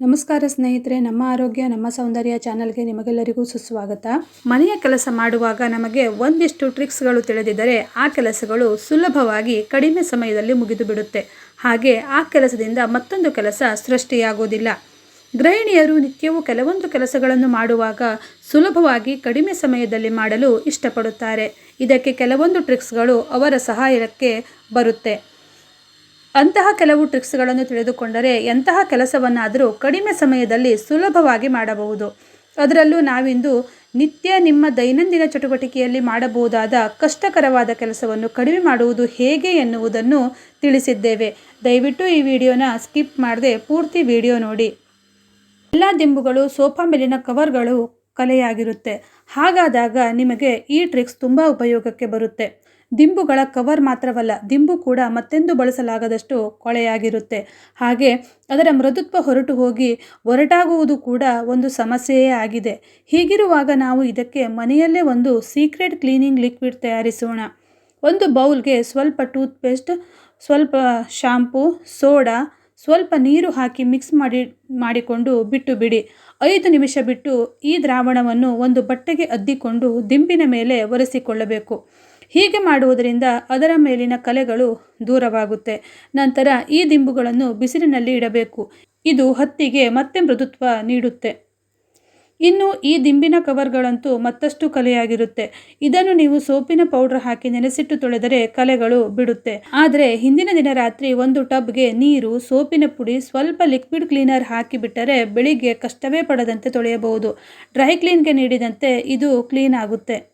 ನಮಸ್ಕಾರ ಸ್ನೇಹಿತರೆ, ನಮ್ಮ ಆರೋಗ್ಯ, ನಮ್ಮ ಸೌಂದರ್ಯ ಚಾನಲ್ಗೆ ನಿಮಗೆಲ್ಲರಿಗೂ ಸುಸ್ವಾಗತ. ಮನೆಯ ಕೆಲಸ ಮಾಡುವಾಗ ನಮಗೆ ಒಂದಿಷ್ಟು ಟ್ರಿಕ್ಸ್ಗಳು ತಿಳಿದಿದ್ದರೆ ಆ ಕೆಲಸಗಳು ಸುಲಭವಾಗಿ ಕಡಿಮೆ ಸಮಯದಲ್ಲಿ ಮುಗಿದು ಬಿಡುತ್ತೆ ಹಾಗೆ ಆ ಕೆಲಸದಿಂದ ಮತ್ತೊಂದು ಕೆಲಸ ಸೃಷ್ಟಿಯಾಗೋದಿಲ್ಲ. ಗೃಹಿಣಿಯರು ನಿತ್ಯವೂ ಕೆಲವೊಂದು ಕೆಲಸಗಳನ್ನು ಮಾಡುವಾಗ ಸುಲಭವಾಗಿ ಕಡಿಮೆ ಸಮಯದಲ್ಲಿ ಮಾಡಲು ಇಷ್ಟಪಡುತ್ತಾರೆ. ಇದಕ್ಕೆ ಕೆಲವೊಂದು ಟ್ರಿಕ್ಸ್ಗಳು ಅವರ ಸಹಾಯಕ್ಕೆ ಬರುತ್ತೆ. ಅಂತಹ ಕೆಲವು ಟ್ರಿಕ್ಸ್ಗಳನ್ನು ತಿಳಿದುಕೊಂಡರೆ ಎಂತಹ ಕೆಲಸವನ್ನಾದರೂ ಕಡಿಮೆ ಸಮಯದಲ್ಲಿ ಸುಲಭವಾಗಿ ಮಾಡಬಹುದು. ಅದರಲ್ಲೂ ನಾವಿಂದು ನಿತ್ಯ ನಿಮ್ಮ ದೈನಂದಿನ ಚಟುವಟಿಕೆಯಲ್ಲಿ ಮಾಡಬಹುದಾದ ಕಷ್ಟಕರವಾದ ಕೆಲಸವನ್ನು ಕಡಿಮೆ ಮಾಡುವುದು ಹೇಗೆ ಎನ್ನುವುದನ್ನು ತಿಳಿಸಿದ್ದೇವೆ. ದಯವಿಟ್ಟು ಈ ವಿಡಿಯೋನ ಸ್ಕಿಪ್ ಮಾಡದೆ ಪೂರ್ತಿ ವಿಡಿಯೋ ನೋಡಿ. ಎಲ್ಲ ದಿಂಬುಗಳು, ಸೋಫಾ ಮೇಲಿನ ಕವರ್ಗಳು ಕಲೆಯಾಗಿರುತ್ತೆ. ಹಾಗಾದಾಗ ನಿಮಗೆ ಈ ಟ್ರಿಕ್ಸ್ ತುಂಬ ಉಪಯೋಗಕ್ಕೆ ಬರುತ್ತೆ. ದಿಂಬುಗಳ ಕವರ್ ಮಾತ್ರವಲ್ಲ, ದಿಂಬು ಕೂಡ ಮತ್ತೆಂದು ಬಳಸಲಾಗದಷ್ಟು ಕೊಳೆಯಾಗಿರುತ್ತೆ. ಹಾಗೆ ಅದರ ಮೃದುತ್ವ ಹೊರಟು ಹೋಗಿ ಒರಟಾಗುವುದು ಕೂಡ ಒಂದು ಸಮಸ್ಯೆಯೇ ಆಗಿದೆ. ಹೀಗಿರುವಾಗ ನಾವು ಇದಕ್ಕೆ ಮನೆಯಲ್ಲೇ ಒಂದು ಸೀಕ್ರೆಟ್ ಕ್ಲೀನಿಂಗ್ ಲಿಕ್ವಿಡ್ ತಯಾರಿಸೋಣ. ಒಂದು ಬೌಲ್ಗೆ ಸ್ವಲ್ಪ ಟೂತ್ಪೇಸ್ಟ್ ಸ್ವಲ್ಪ ಶಾಂಪೂ ಸೋಡಾ ಸ್ವಲ್ಪ ನೀರು ಹಾಕಿ ಮಿಕ್ಸ್ ಮಾಡಿ, ಮಾಡಿಕೊಂಡು ಬಿಟ್ಟು ಬಿಡಿ. ಐದು ನಿಮಿಷ ಬಿಟ್ಟು ಈ ದ್ರಾವಣವನ್ನು ಒಂದು ಬಟ್ಟೆಗೆ ಅದ್ದಿಕೊಂಡು ದಿಂಬಿನ ಮೇಲೆ ಒರೆಸಿಕೊಳ್ಳಬೇಕು. ಹೀಗೆ ಮಾಡುವುದರಿಂದ ಅದರ ಮೇಲಿನ ಕಲೆಗಳು ದೂರವಾಗುತ್ತೆ. ನಂತರ ಈ ದಿಂಬುಗಳನ್ನು ಬಿಸಿಲಿನಲ್ಲಿ ಇಡಬೇಕು. ಇದು ಹತ್ತಿಗೆ ಮತ್ತೆ ಮೃದುತ್ವ ನೀಡುತ್ತೆ. ಇನ್ನು ಈ ದಿಂಬಿನ ಕವರ್ಗಳಂತೂ ಮತ್ತಷ್ಟು ಕಲೆಯಾಗಿರುತ್ತೆ. ಇದನ್ನು ನೀವು ಸೋಪಿನ ಪೌಡರ್ ಹಾಕಿ ನೆನೆಸಿಟ್ಟು ತೊಳೆದರೆ ಕಲೆಗಳು ಬಿಡುತ್ತೆ. ಆದರೆ ಹಿಂದಿನ ದಿನ ರಾತ್ರಿ ಒಂದು ಟಬ್ಗೆ ನೀರು, ಸೋಪಿನ ಪುಡಿ, ಸ್ವಲ್ಪ ಲಿಕ್ವಿಡ್ ಕ್ಲೀನರ್ ಹಾಕಿಬಿಟ್ಟರೆ ಬೆಳಿಗ್ಗೆ ಕಷ್ಟವೇ ಪಡದಂತೆ ತೊಳೆಯಬಹುದು. ಡ್ರೈ ಕ್ಲೀನ್ಗೆ ನೀಡಿದಂತೆ ಇದು ಕ್ಲೀನ್ ಆಗುತ್ತೆ.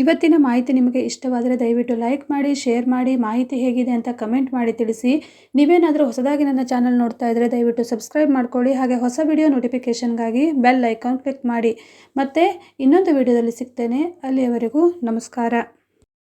ಇವತ್ತಿನ ಮಾಹಿತಿ ನಿಮಗೆ ಇಷ್ಟವಾದರೆ ದಯವಿಟ್ಟು ಲೈಕ್ ಮಾಡಿ, ಶೇರ್ ಮಾಡಿ, ಮಾಹಿತಿ ಹೇಗಿದೆ ಅಂತ ಕಮೆಂಟ್ ಮಾಡಿ ತಿಳಿಸಿ. ನೀವೇನಾದರೂ ಹೊಸದಾಗಿ ನನ್ನ ಚಾನಲ್ ನೋಡ್ತಾ ಇದ್ದರೆ ದಯವಿಟ್ಟು ಸಬ್ಸ್ಕ್ರೈಬ್ ಮಾಡ್ಕೊಳ್ಳಿ, ಹಾಗೆ ಹೊಸ ವಿಡಿಯೋ ನೋಟಿಫಿಕೇಷನ್ಗಾಗಿ ಬೆಲ್ ಐಕಾನ್ ಕ್ಲಿಕ್ ಮಾಡಿ. ಮತ್ತು ಇನ್ನೊಂದು ವಿಡಿಯೋದಲ್ಲಿ ಸಿಗ್ತೇನೆ. ಅಲ್ಲಿಯವರೆಗೂ ನಮಸ್ಕಾರ.